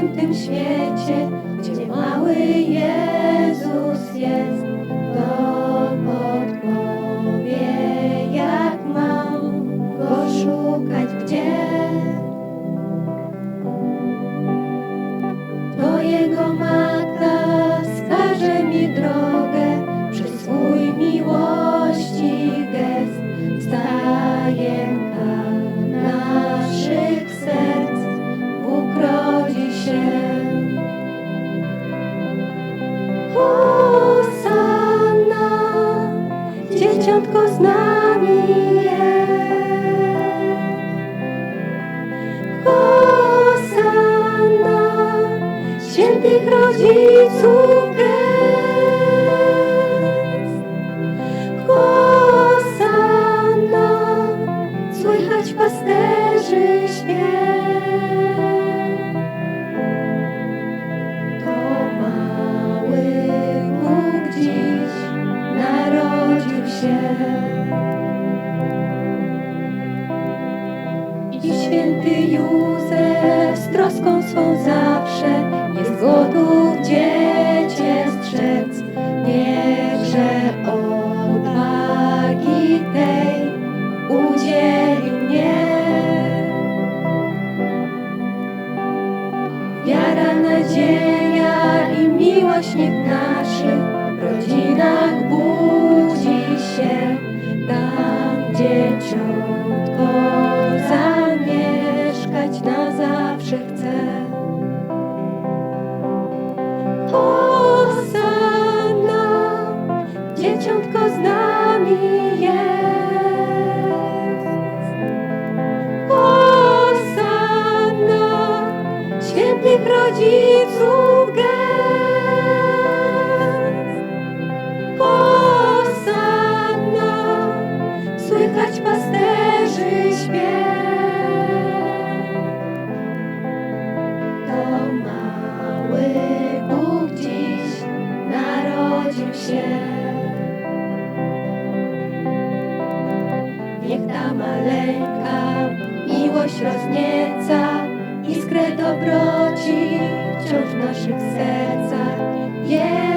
dzieciątka w smutnym tym świecie, gdzie mały Jezus jest, dzieciątko z nami jest. Hosanna, świętych rodziców I święty Józef z troską swą zawsze jest gotów dziecię strzec. Niechże odwagi tej udzieli mnie. Wiara, nadzieja i miłość niech świętych rodziców gest. Hosanna, słychać pasterzy śpiew. To mały Bóg dziś narodził się. Roznieca, iskrę dobroci wciąż w naszych sercach. Jezus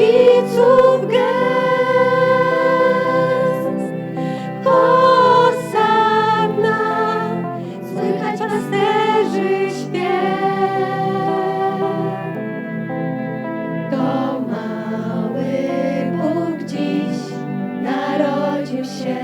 rodziców gest. Hosanna, słychać pasterzy śpiew. To mały Bóg dziś narodził się.